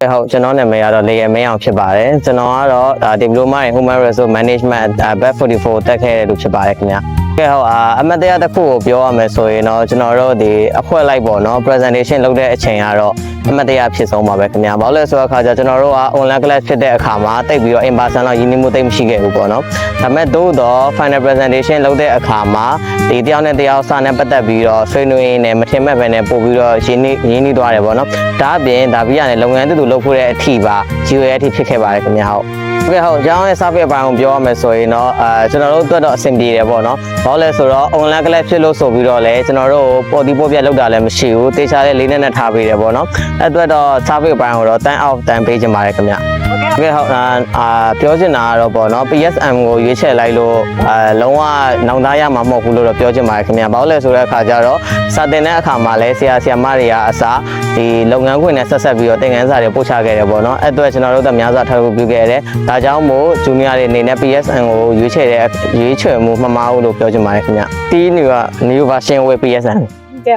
ဟုတ်ကျွန်တော်နာမည်ကတော့လေရမင်းအောင်ဖြစ်ပါတယ်ကျွန်တော်ကတော့ဒါ diploma in human resource management ဒါ bat 44တက်ခဲ့တဲ့လူဖြစ်ပါတယ်ခင်ဗျာကဲဟုတ်အာအမတ်တရားတစ်ခုကိုပြောရမယ်ဆိုရင်တော့ကျွန်တော်တို့ဒီအခွက်လိုက်ပေါ့နော် presentation လုပ်တဲ့အချိန်ကတော့အမတ်တရားဖြစ်ဆုံးပါပဲခင်ဗျာဘာလို့လဲဆိုတော့အခါကျကျွန်တော်တို့က online class ဖြစ်တဲ့အခါမှာတိတ်ပြီးတော့ in person တော့ရင်းနှီးမှုတိတ်မရှိခဲ့ဘူးပေါ့နော်ဒါပေမဲ့သို့တော့ final presentation လုပ်တဲ့အခါမှာဒီတယောက်နဲ့တယောက်စာနဲ့ပတ်သက်ပြီးတော့ဆွေးနွေးနေမထင်မဲ့ပဲနဲ့ပို့ပြီးတော့ရင်းနှီးရင်းနှီးသွားတယ်ပေါ့နော်ဒါအပြင်ဒါပြီးရတယ်လုပ်ငန်းတူတူလုပ်ဖို့တဲ့အထိပါ GOA အထိဖြစ်ခဲ့ပါတယ်ခင်ဗျာဟုတ်ဟုတ်ကဲ့ဟုတ်ကျောင်းရဲ့ survey အပိုင်းကိုပြောရမယ်ဆိုရင်တော့အဲကျွန်တော်တို့အတွက်တော့အဆင်ပြေတယ်ပေါ့နော်။ဘာလို့လဲဆိုတော့ online class ဖြစ်လို့ဆိုပြီးတော့လည်းကျွန်တော်တို့ပေါ်တီပို့ပြလောက်တာလည်းမရှိဘူး။တေချာလေးလေးနဲ့နဲ့ထားပေးတယ်ပေါ့နော်။အဲ့အတွက်တော့ survey အပိုင်းကိုတော့တန်းအောက်တန်းပေးချင်ပါတယ်ခင်ဗျာ။ဟုတ် ကဲ့ဟုတ်အာအာပြောချင်တာကတော့ပေါ့နော် PSM ကိုရွေးချယ်လိုက်လို့အာလုံးဝနောင်တရမှာမဟုတ်ဘူးလို့တော့ပြောချင်ပါတယ်ခင်ဗျာ။ဘာလို့လဲဆိုတဲ့အခါကျတော့စာတင်တဲ့အခါမှာလည်းဆရာဆရာမတွေကအစားဒီလုပ်ငန်းခွင်နဲ့ဆက်ဆက်ပြီးတော့သင်ခန်းစာတွေပို့ချခဲ့တယ်ပေါ့နော်။အဲ့အတွက်ကျွန်တော်တို့ကများစွာထောက်ကူပြုခဲ့တယ်။ဒါကြောင့်မို့ဂျူနီယာတွေအနေနဲ့ PSM ကိုရွေးချယ်တဲ့ရွေးချယ်မှုမမှားဘူးလို့ပြောချင်ပါတယ်ခင်ဗျ။ဒီ new new version with PSM ကဲ